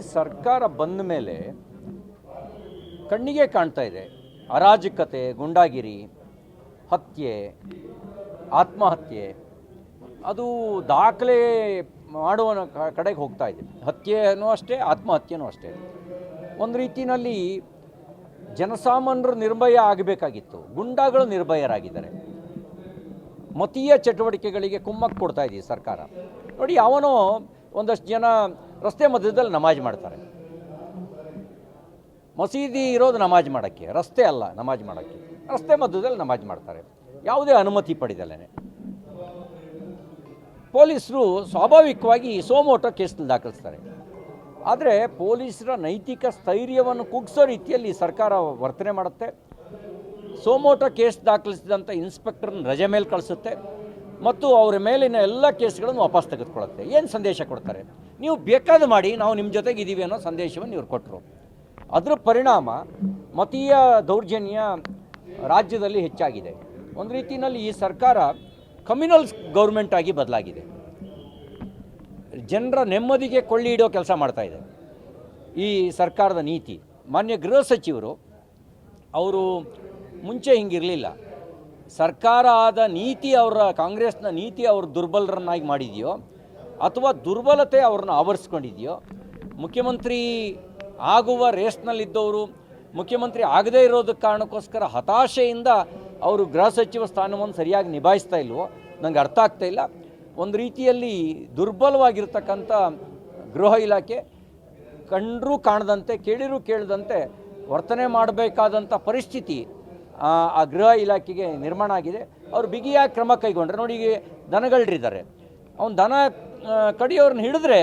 ಸರ್ಕಾರ ಬಂದ ಮೇಲೆ ಕಣ್ಣಿಗೆ ಕಾಣ್ತಾ ಇದೆ. ಅರಾಜಕತೆ, ಗುಂಡಾಗಿರಿ, ಹತ್ಯೆ, ಆತ್ಮಹತ್ಯೆ, ಅದು ದಾಖಲೆ ಮಾಡುವ ಕಡೆಗೆ ಹೋಗ್ತಾ ಇದೆ. ಹತ್ಯೆನೂ ಅಷ್ಟೇ, ಆತ್ಮಹತ್ಯೆನೂ ಅಷ್ಟೇ. ಒಂದು ರೀತಿಯಲ್ಲಿ ಜನಸಾಮಾನ್ಯರು ನಿರ್ಭಯ ಆಗಬೇಕಾಗಿತ್ತು. ಗುಂಡಾಗಳು ನಿರ್ಭಯರಾಗಿದ್ದಾರೆ. ಮತೀಯ ಚಟುವಟಿಕೆಗಳಿಗೆ ಕುಮ್ಮಕ್ಕು ಕೊಡ್ತಾ ಇದೆ ಸರ್ಕಾರ? ನೋಡಿ ಅವನು ಒಂದಷ್ಟು ಜನ ರಸ್ತೆ ಮಧ್ಯದಲ್ಲಿ ನಮಾಜ್ ಮಾಡ್ತಾರೆ. ಮಸೀದಿ ಇರೋದು ನಮಾಜ್ ಮಾಡೋಕ್ಕೆ, ರಸ್ತೆ ಅಲ್ಲ ನಮಾಜ್ ಮಾಡೋಕ್ಕೆ. ರಸ್ತೆ ಮಧ್ಯದಲ್ಲಿ ನಮಾಜ್ ಮಾಡ್ತಾರೆ. ಯಾವುದೇ ಅನುಮತಿ ಪಡೆದಲ್ಲೇ ಪೊಲೀಸರು ಸ್ವಾಭಾವಿಕವಾಗಿ ಸೋಮೋಟೋ ಕೇಸ್ ದಾಖಲಿಸ್ತಾರೆ. ಆದರೆ ಪೊಲೀಸರ ನೈತಿಕ ಸ್ಥೈರ್ಯವನ್ನು ಕುಗ್ಸೋ ರೀತಿಯಲ್ಲಿ ಸರ್ಕಾರ ವರ್ತನೆ ಮಾಡುತ್ತೆ. ಸೋಮೋಟೋ ಕೇಸ್ ದಾಖಲಿಸಿದಂಥ ಇನ್ಸ್ಪೆಕ್ಟರ್ನ ರಜೆ ಮೇಲೆ ಕಳಿಸುತ್ತೆ. ಮತ್ತು ಅವರ ಮೇಲಿನ ಎಲ್ಲ ಕೇಸ್ಗಳನ್ನು ವಾಪಸ್ ತೆಗೆದುಕೊಳ್ಳುತ್ತೆ. ಏನು ಸಂದೇಶ ಕೊಡ್ತಾರೆ? ನೀವು ಬೇಕಾದ ಮಾಡಿ ನಾವು ನಿಮ್ಮ ಜೊತೆಗೆ ಇದ್ದೀವಿ ಅನ್ನೋ ಸಂದೇಶವನ್ನು ಇವರು ಕೊಟ್ಟರು ಅದರ ಪರಿಣಾಮ ಮತೀಯ ದೌರ್ಜನ್ಯ ರಾಜ್ಯದಲ್ಲಿ ಹೆಚ್ಚಾಗಿದೆ. ಒಂದು ರೀತಿಯಲ್ಲಿ ಈ ಸರ್ಕಾರ ಕಮ್ಯುನಲ್ಸ್ ಗೌರ್ಮೆಂಟ್ ಆಗಿ ಬದಲಾಗಿದೆ. ಜನರ ನೆಮ್ಮದಿಗೆ ಕೊಳ್ಳಿ ಇಡೋ ಕೆಲಸ ಮಾಡ್ತಾ ಇದೆ. ಈ ಸರ್ಕಾರದ ನೀತಿ. ಮಾನ್ಯ ಗೃಹ ಸಚಿವರು, ಅವರು ಮುಂಚೆ ಹಿಂಗಿರಲಿಲ್ಲ. ಸರ್ಕಾರ ಆದ ನೀತಿ ಅವರ, ಕಾಂಗ್ರೆಸ್ನ ನೀತಿ ಅವ್ರ ದುರ್ಬಲರನ್ನಾಗಿ ಮಾಡಿದೆಯೋ ಅಥವಾ ದುರ್ಬಲತೆ ಅವ್ರನ್ನ ಆವರಿಸ್ಕೊಂಡಿದೆಯೋ, ಮುಖ್ಯಮಂತ್ರಿ ಆಗುವ ರೇಸ್ನಲ್ಲಿದ್ದವರು, ಮುಖ್ಯಮಂತ್ರಿ ಆಗದೇ ಇರೋದಕ್ಕೆ ಕಾರಣಕ್ಕೋಸ್ಕರ ಹತಾಶೆಯಿಂದ ಅವರು ಗೃಹ ಸಚಿವ ಸ್ಥಾನವನ್ನು ಸರಿಯಾಗಿ ನಿಭಾಯಿಸ್ತಾ ಇಲ್ವೋ ನನಗೆ ಅರ್ಥ ಆಗ್ತಾ ಇಲ್ಲ. ಒಂದು ರೀತಿಯಲ್ಲಿ ದುರ್ಬಲವಾಗಿರ್ತಕ್ಕಂಥ ಗೃಹ ಇಲಾಖೆ ಕಂಡರೂ ಕಾಣದಂತೆ, ಕೇಳಿರೂ ಕೇಳದಂತೆ ವರ್ತನೆ ಮಾಡಬೇಕಾದಂಥ ಪರಿಸ್ಥಿತಿ ಆ ಗೃಹ ಇಲಾಖೆಗೆ ನಿರ್ಮಾಣ ಆಗಿದೆ. ಅವರು ಬಿಗಿಯಾಗಿ ಕ್ರಮ ಕೈಗೊಂಡ್ರೆ ನೋಡಿ ಈಗ ದನಗಳರಿದ್ದಾರೆ. ಅವ್ನು ದನ ಕಡಿಯೋರನ್ನ ಹಿಡಿದ್ರೆ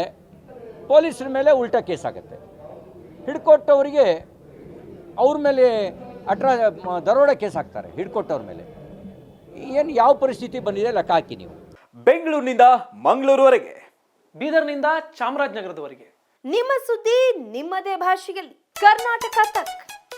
ಪೊಲೀಸರ ಮೇಲೆ ಉಲ್ಟಾ ಕೇಸ್ ಆಗುತ್ತೆ. ಹಿಡ್ಕೊಟ್ಟವರಿಗೆ ಅವ್ರ ಮೇಲೆ ಅಟ್ರಾ ದರೋಡ ದರೋಡೆ ಕೇಸ್ ಹಾಕ್ತಾರೆ ಹಿಡ್ಕೊಟ್ಟವ್ರ ಮೇಲೆ. ಏನು ಯಾವ ಪರಿಸ್ಥಿತಿ ಬಂದಿದೆ ಲೆಕ್ಕ ಹಾಕಿ ನೀವು? ಬೆಂಗಳೂರಿನಿಂದ ಮಂಗಳೂರುವರೆಗೆ. ಬೀದರ್ನಿಂದ ಚಾಮರಾಜನಗರದವರೆಗೆ. ನಿಮ್ಮ ಸುದ್ದಿ ನಿಮ್ಮದೇ ಭಾಷೆಯಲ್ಲಿ. ಕರ್ನಾಟಕ ತಕ್.